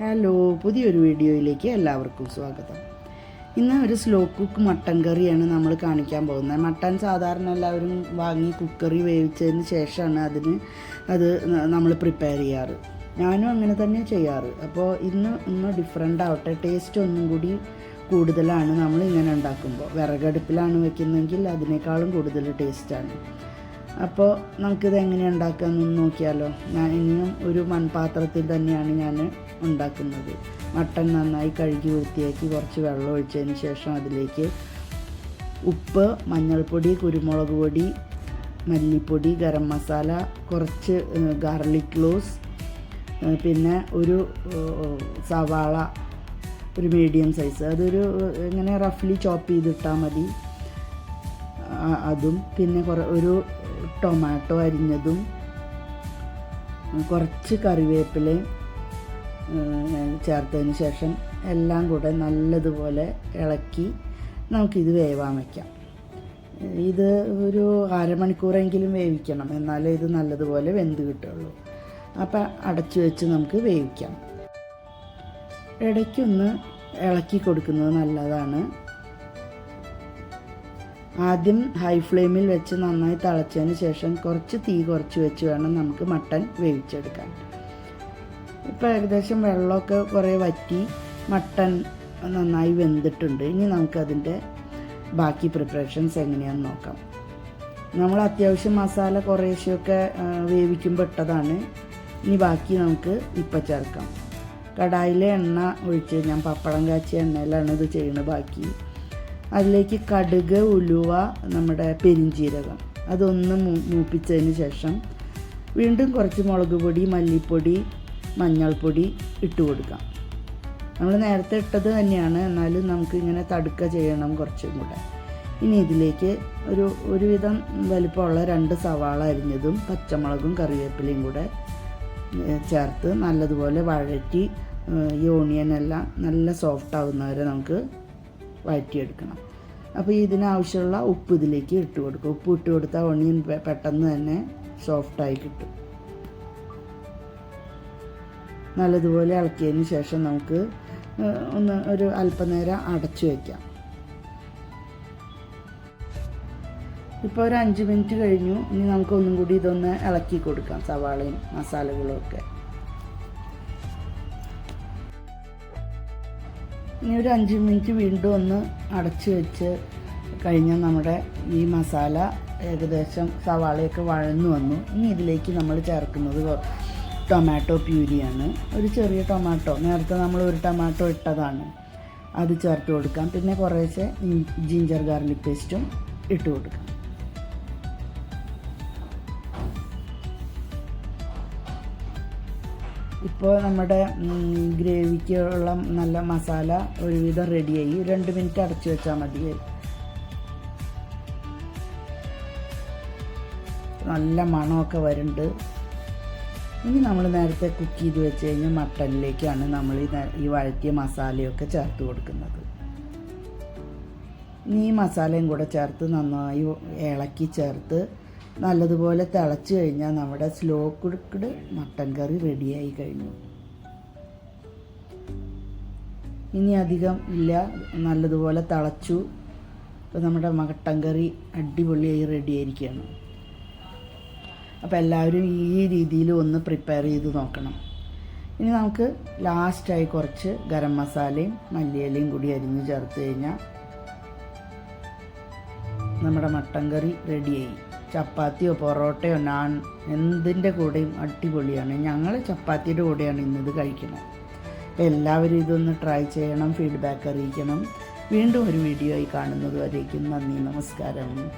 Hello പുതിയൊരു വീഡിയോയിലേക്ക് എല്ലാവർക്കും സ്വാഗതം. ഇന്ന് ഒരു സ്ലോ കുക്ക് മട്ടൻ കറിയാണ് നമ്മൾ കാണിക്കാൻ പോകുന്നത്. മട്ടൻ സാധാരണ എല്ലാവരും വാങ്ങി കുക്കറി വേവിച്ചതിന് ശേഷമാണ് അതിന് അത് നമ്മൾ പ്രിപ്പയർ ചെയ്യാറ്. ഞാനും അങ്ങനെ തന്നെ ചെയ്യാറ്. അപ്പോൾ ഇന്ന് ഇന്ന് ഡിഫറെന്റ് ആവട്ടെ. ടേസ്റ്റ് ഒന്നും കൂടി കൂടുതലാണ് നമ്മൾ ഇങ്ങനെ ഉണ്ടാക്കുമ്പോൾ. വിറകടുപ്പിലാണ് വെക്കുന്നതെങ്കിൽ അതിനേക്കാളും കൂടുതൽ ടേസ്റ്റാണ് അപ്പോൾ നമുക്കിത് എങ്ങനെ ഉണ്ടാക്കാമെന്ന് നോക്കിയാലോ. ഞാൻ ഇനിയും ഒരു മൺപാത്രത്തിൽ തന്നെയാണ് ഞാൻ ഉണ്ടാക്കുന്നത്. മട്ടൻ നന്നായി കഴുകി വൃത്തിയാക്കി കുറച്ച് വെള്ളം ഒഴിച്ചതിന് ശേഷം അതിലേക്ക് ഉപ്പ് മഞ്ഞൾപ്പൊടി കുരുമുളക് പൊടി മല്ലിപ്പൊടി ഗരം മസാല കുറച്ച് ഗാർലിക് ക്ലോസ് പിന്നെ ഒരു സവാള ഒരു മീഡിയം സൈസ്. അതൊരു ഇങ്ങനെ റഫ്ലി ചോപ്പ് ചെയ്തിട്ടാൽ മതി. അതും പിന്നെ കുറേ ഒരു ടൊമാറ്റോ അരിഞ്ഞതും കുറച്ച് കറിവേപ്പിലയും ചേർത്തതിന് ശേഷം എല്ലാം കൂടെ നല്ലതുപോലെ ഇളക്കി നമുക്കിത് വേവാൻ വയ്ക്കാം ഇത് ഒരു അരമണിക്കൂറെങ്കിലും വേവിക്കണം. എന്നാലേ ഇത് നല്ലതുപോലെ വെന്ത് കിട്ടുള്ളൂ. അപ്പം അടച്ചു വെച്ച് നമുക്ക് വേവിക്കാം. ഇടയ്ക്കൊന്ന് ഇളക്കി കൊടുക്കുന്നത് നല്ലതാണ്. ആദ്യം ഹൈ ഫ്ലെയിമിൽ വെച്ച് നന്നായി തിളച്ചതിന് ശേഷം കുറച്ച് തീ കുറച്ച് വെച്ച് വേണം നമുക്ക് മട്ടൺ വേവിച്ചെടുക്കാൻ. ഇപ്പോൾ ഏകദേശം വെള്ളമൊക്കെ കുറേ വറ്റി മട്ടൺ നന്നായി വെന്തിട്ടുണ്ട്. ഇനി നമുക്കതിന്റെ ബാക്കി പ്രിപ്പറേഷൻസ് എങ്ങനെയാണെന്ന് നോക്കാം. നമ്മൾ അത്യാവശ്യം മസാല കുറേശ്ശെയൊക്കെ വേവിക്കുമ്പോൾ ഇട്ടതാണ്. ഇനി ബാക്കി നമുക്ക് ഇപ്പം ചേർക്കാം. കടായിലെ എണ്ണ ഒഴിച്ച് ഞാൻ പപ്പടം കാച്ചിയ എണ്ണയിലാണ് ഇത് ചെയ്യുന്നത് ബാക്കി. അതിലേക്ക് കടുക് ഉലുവ നമ്മുടെ പെരിഞ്ചീരകം അതൊന്ന് മൂപ്പിച്ചതിന് ശേഷം വീണ്ടും കുറച്ച് മുളക് പൊടി മല്ലിപ്പൊടി മഞ്ഞൾപ്പൊടി ഇട്ട് കൊടുക്കാം. നമ്മൾ നേരത്തെ ഇട്ടത് തന്നെയാണ്. എന്നാലും നമുക്ക് ഇങ്ങനെ തടുക്ക ചെയ്യണം കുറച്ചും കൂടെ. ഇനി ഇതിലേക്ക് ഒരു ഒരുവിധം വലിപ്പമുള്ള രണ്ട് സവാള അരിഞ്ഞതും പച്ചമുളകും കറിവേപ്പിലയും കൂടെ ചേർത്ത് നല്ലതുപോലെ വഴറ്റി ഈ ഓണിയൻ എല്ലാം നല്ല സോഫ്റ്റ് ആവുന്നവരെ നമുക്ക് വഴറ്റിയെടുക്കണം. അപ്പോൾ ഇതിനാവശ്യമുള്ള ഉപ്പ് ഇതിലേക്ക് ഇട്ട് കൊടുക്കും. ഉപ്പ് ഇട്ട് കൊടുത്താൽ ഒണിയൻ പെട്ടെന്ന് തന്നെ സോഫ്റ്റായി കിട്ടും. നല്ലതുപോലെ ഇളക്കിയതിന് ശേഷം നമുക്ക് ഒന്ന് ഒരു അല്പനേരം അടച്ചു വയ്ക്കാം ഇപ്പോൾ ഒരു അഞ്ച് മിനിറ്റ് കഴിഞ്ഞു. ഇനി നമുക്ക് ഒന്നും കൂടി ഇതൊന്ന് ഇളക്കി കൊടുക്കാം സവാളയും മസാലകളും ഒക്കെ. ഇനി ഒരു അഞ്ച് മിനിറ്റ് വീണ്ടും ഒന്ന് അടച്ച് വെച്ച് കഴിഞ്ഞാൽ നമ്മുടെ ഈ മസാല ഏകദേശം സവാളയൊക്കെ വഴന്നു വന്നു. ഇനി ഇതിലേക്ക് നമ്മൾ ചേർക്കുന്നത് ടൊമാറ്റോ പ്യൂരിയാണ്. ഒരു ചെറിയ ടൊമാറ്റോ. നേരത്തെ നമ്മൾ ഒരു ടൊമാറ്റോ ഇട്ടതാണ്. അത് ചേർത്ത് കൊടുക്കാം. പിന്നെ കുറേശ്ശെ ജിഞ്ചർ ഗാർലിക് പേസ്റ്റും ഇട്ട് കൊടുക്കാം. ഇപ്പോൾ നമ്മുടെ ഗ്രേവിക്കുള്ള നല്ല മസാല ഒരുവിധം റെഡിയായി രണ്ട് മിനിറ്റ് അടച്ചു വെച്ചാൽ മതി. നല്ല മണമൊക്കെ വരുന്നുണ്ട്. ഇനി നമ്മൾ നേരത്തെ കുക്ക് ചെയ്ത് വെച്ച് കഴിഞ്ഞാൽ മട്ടനിലേക്കാണ് നമ്മൾ ഈ വഴറ്റിയ മസാലയൊക്കെ ചേർത്ത് കൊടുക്കുന്നത്. ഇനി ഈ മസാലയും കൂടെ ചേർത്ത് നന്നായി ഇളക്കി ചേർത്ത് നല്ലതുപോലെ തിളച്ച് കഴിഞ്ഞാൽ നമ്മുടെ സ്ലോ കുടുക്കട് മട്ടൻ കറി റെഡിയായി കഴിഞ്ഞു. ഇനി അധികം ഇല്ല. നല്ലതുപോലെ തിളച്ചു. ഇപ്പോൾ നമ്മുടെ മട്ടൻ കറി അടിപൊളിയായി റെഡിയായിരിക്കുകയാണ് അപ്പോൾ എല്ലാവരും ഈ രീതിയിൽ ഒന്ന് പ്രിപ്പയർ ചെയ്ത് നോക്കണം. ഇനി നമുക്ക് ലാസ്റ്റായി കുറച്ച് ഗരം മസാലയും മല്ലിയിലയും കൂടി അരിഞ്ഞ് ചേർത്ത് കഴിഞ്ഞാൽ നമ്മുടെ മട്ടൻ കറി റെഡിയായി. ചപ്പാത്തിയോ പൊറോട്ടയോ നാൻ എന്തിന്റെ കൂടെയും അടിപൊളിയാണ്. ഞങ്ങൾ ചപ്പാത്തിയുടെ കൂടെയാണ് ഇന്നത് കഴിക്കുന്നത്. അപ്പോൾ എല്ലാവരും ഇതൊന്ന് ട്രൈ ചെയ്യണം ഫീഡ്ബാക്ക് അറിയിക്കണം. വീണ്ടും ഒരു വീഡിയോ ആയി കാണുന്നത് വരേക്കും നന്ദി നമസ്കാരം.